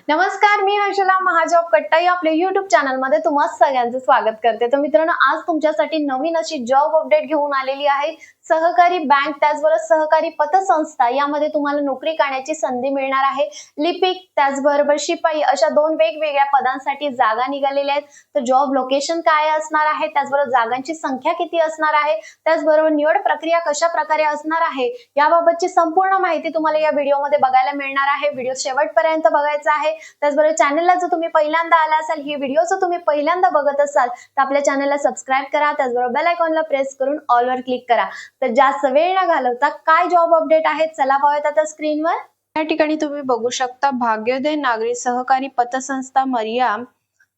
नमस्कार मी हर्षला महाजॉब कट्टा या आपल्या युट्यूब चॅनलमध्ये तुम्हा सगळ्यांचं स्वागत करते. तर मित्रांनो आज तुमच्यासाठी नवीन अशी जॉब अपडेट घेऊन आलेली आहे. सहकारी बँक त्याचबरोबर सहकारी पतसंस्था यामध्ये तुम्हाला नोकरी करण्याची संधी मिळणार आहे. लिपिक त्याचबरोबर शिपाई अशा दोन वेगवेगळ्या पदांसाठी जागा निघालेल्या आहेत. तर जॉब लोकेशन काय असणार आहे? त्याचबरोबर जागांची संख्या किती असणार आहे? त्याचबरोबर निवड प्रक्रिया कशा प्रकारे असणार आहे? याबाबतची संपूर्ण माहिती तुम्हाला या व्हिडिओमध्ये बघायला मिळणार आहे. व्हिडिओ शेवटपर्यंत बघायचा आहे. त्याचबरोबर चॅनलला जर तुम्ही पहिल्यांदा आला असाल ही व्हिडिओ जर तुम्ही पहिल्यांदा बघत असाल तर आपल्या चॅनलला सबस्क्राईब करा. त्याचबरोबर बेल आयकॉनला प्रेस करून ऑलवर क्लिक करा. तर जास्त वेळ न घालवता काय जॉब अपडेट आहेत चला पाहूयात आता स्क्रीनवर या ठिकाणी तुम्ही बघू शकता भाग्योदय नागरी सहकारी पतसंस्था मरियाम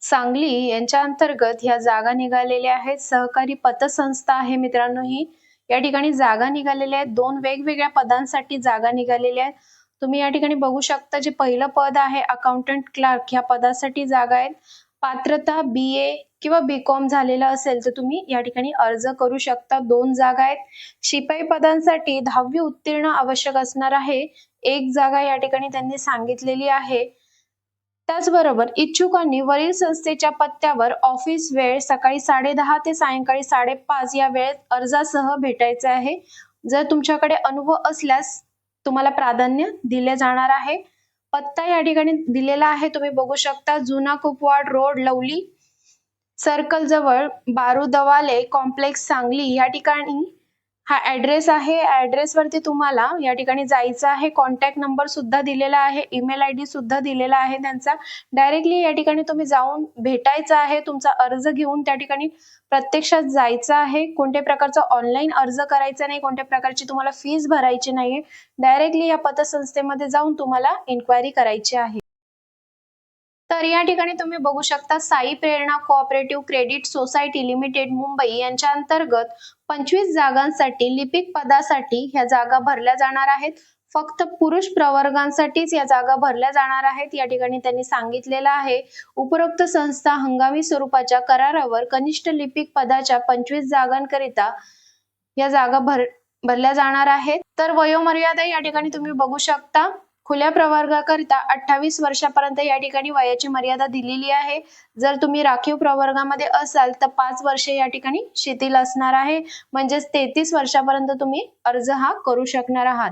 सांगली यांच्या अंतर्गत ह्या जागा निघालेल्या आहेत. सहकारी पतसंस्था आहे मित्रांनो ही. या ठिकाणी जागा निघालेल्या आहेत. दोन वेगवेगळ्या पदांसाठी जागा निघालेल्या आहेत. तुम्ही या ठिकाणी बघू शकता जे पहिलं पद आहे अकाउंटंट क्लार्क ह्या पदासाठी जागा आहेत पात्रता बी ए किंवा बी कॉम झालेलं असेल तर तुम्ही या ठिकाणी अर्ज करू शकता. दोन जागा आहेत. शिपाई पदांसाठी दहावी उत्तीर्ण आवश्यक असणार आहे. एक जागा या ठिकाणी त्यांनी सांगितलेली आहे. त्याचबरोबर इच्छुकांनी वरील संस्थेच्या पत्त्यावर ऑफिस वेळ सकाळी साडेदहा ते सायंकाळी साडेपाच या वेळेत अर्जासह भेटायचे आहे. जर तुमच्याकडे अनुभव असल्यास तुम्हाला प्राधान्य दिले जाणार आहे. पत्ता या ठिकाणी दिलेला आहे. तुम्ही बघू शकता जुना कुपवाड रोड लवली सर्कल जवळ बारुदवाले कॉम्प्लेक्स सांगली या ठिकाणी हा ऍड्रेस आहे. ऍड्रेस वरती तुम्हाला या ठिकाणी जायचं आहे. कॉन्टॅक्ट नंबर सुद्धा दिलेला आहे. ईमेल आय डी सुद्धा दिलेला आहे त्यांचा. डायरेक्टली या ठिकाणी तुम्ही जाऊन भेटायचं आहे. तुमचा अर्ज घेऊन त्या ठिकाणी प्रत्यक्षात जायचं आहे. कोणत्या प्रकारचा ऑनलाईन अर्ज करायचा नाही कोणत्या प्रकारची तुम्हाला फीस भरायची नाहीये. डायरेक्टली या पतसंस्थेमध्ये जाऊन तुम्हाला इन्क्वायरी करायची आहे. तर या ठिकाणी तुम्ही बघू शकता Sai Prerna cooperative credit society limited Mumbai यांच्या अंतर्गत पंचवीस जागांसाठी लिपिक पदासाठी ह्या जागा भरल्या जाणार आहेत. फक्त पुरुष प्रवर्गांसाठीच या जागा भरल्या जाणार आहेत. या ठिकाणी त्यांनी सांगितलेलं आहे. उपरोक्त संस्था हंगामी स्वरूपाच्या करारावर कनिष्ठ लिपिक पदाच्या पंचवीस जागांकरिता या जागा भर भरल्या जाणार आहेत. तर वयोमर्यादा या ठिकाणी तुम्ही बघू शकता. खुल्या प्रवर्गाकरिता अठ्ठावीस वर्षापर्यंत या ठिकाणी वयाची मर्यादा दिलेली आहे. जर तुम्ही राखीव प्रवर्गामध्ये असाल तर पाच वर्षे या ठिकाणी शिथिल असणार आहे. म्हणजेच तेहतीस वर्षापर्यंत तुम्ही अर्ज हा करू शकणार आहात.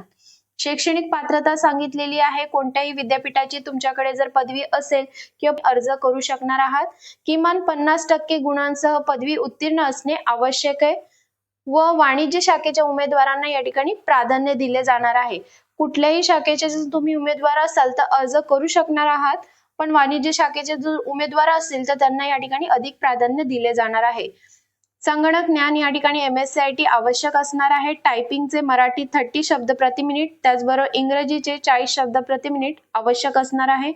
शैक्षणिक पात्रता सांगितलेली आहे. कोणत्याही विद्यापीठाची तुमच्याकडे जर पदवी असेल किंवा अर्ज करू शकणार आहात किमान पन्नास टक्के गुणांसह पदवी उत्तीर्ण असणे आवश्यक आहे. व वाणिज्य शाखेच्या उमेदवारांना या ठिकाणी प्राधान्य दिले जाणार आहे. कुठल्याही शाखेचे जर तुम्ही उमेदवार असाल तर अर्ज करू शकणार आहात पण वाणिज्य शाखेचे जर उमेदवार असतील तर त्यांना या ठिकाणी अधिक प्राधान्य दिले जाणार आहे. संगणक ज्ञान या ठिकाणी M S C I T आवश्यक असणार आहे. टायपिंगचे मराठी थर्टी शब्द प्रति मिनिट त्याचबरोबर इंग्रजीचे चाळीस शब्द प्रति मिनिट आवश्यक असणार आहे.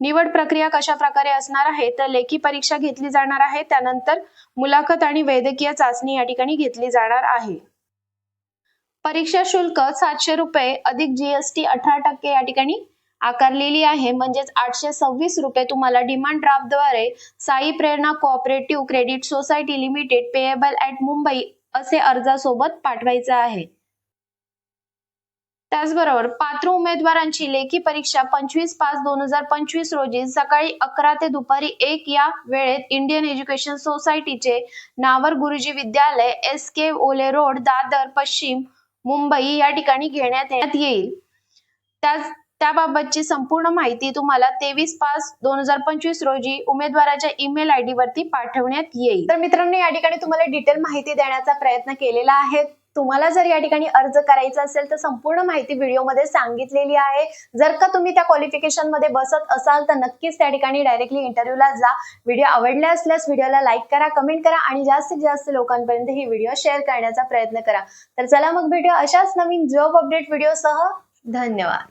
निवड प्रक्रिया कशा प्रकारे असणार आहे तर लेखी परीक्षा घेतली जाणार आहे त्यानंतर मुलाखत आणि वैद्यकीय चाचणी या ठिकाणी घेतली जाणार आहे. परीक्षा शुल्क सातशे रुपये अधिक जीएसटी अठरा टक्के या ठिकाणी आकारलेली आहे. म्हणजेच आठशे सव्वीस रुपये तुम्हाला डिमांड ड्राफ्टद्वारे Sai Prerna cooperative credit society limited payable at Mumbai असे अर्जासोबत पाठवायचं आहे. त्याचबरोबर पात्र उमेदवारांची लेखी परीक्षा पंचवीस पाच दोन हजार पंचवीस रोजी सकाळी अकरा ते दुपारी एक या वेळेत इंडियन एज्युकेशन सोसायटीचे नावर गुरुजी विद्यालय एस के ओले रोड दादर पश्चिम मुंबई या ठिकाणी घेण्यात येण्यात येईल. त्याच त्याबाबतची संपूर्ण माहिती तुम्हाला तेवीस पाच दोन हजार पंचवीस रोजी उमेदवाराच्या ईमेल आय डी वरती पाठवण्यात येईल. तर मित्रांनो या ठिकाणी तुम्हाला डिटेल माहिती देण्याचा प्रयत्न केलेला आहे. तुम्हाला जर या ठिकाणी अर्ज करायचा असेल तर संपूर्ण माहिती व्हिडिओमध्ये सांगितलेली आहे. जर का तुम्ही त्या क्वालिफिकेशनमध्ये बसत असाल तर नक्कीच त्या ठिकाणी डायरेक्टली इंटरव्ह्यूला जा. व्हिडिओ आवडला असल्यास व्हिडिओला लाईक करा कमेंट करा आणि जास्तीत जास्त लोकांपर्यंत ही व्हिडिओ शेअर करण्याचा प्रयत्न करा. तर चला मग भेटूया अशाच नवीन जॉब अपडेट व्हिडिओसह धन्यवाद.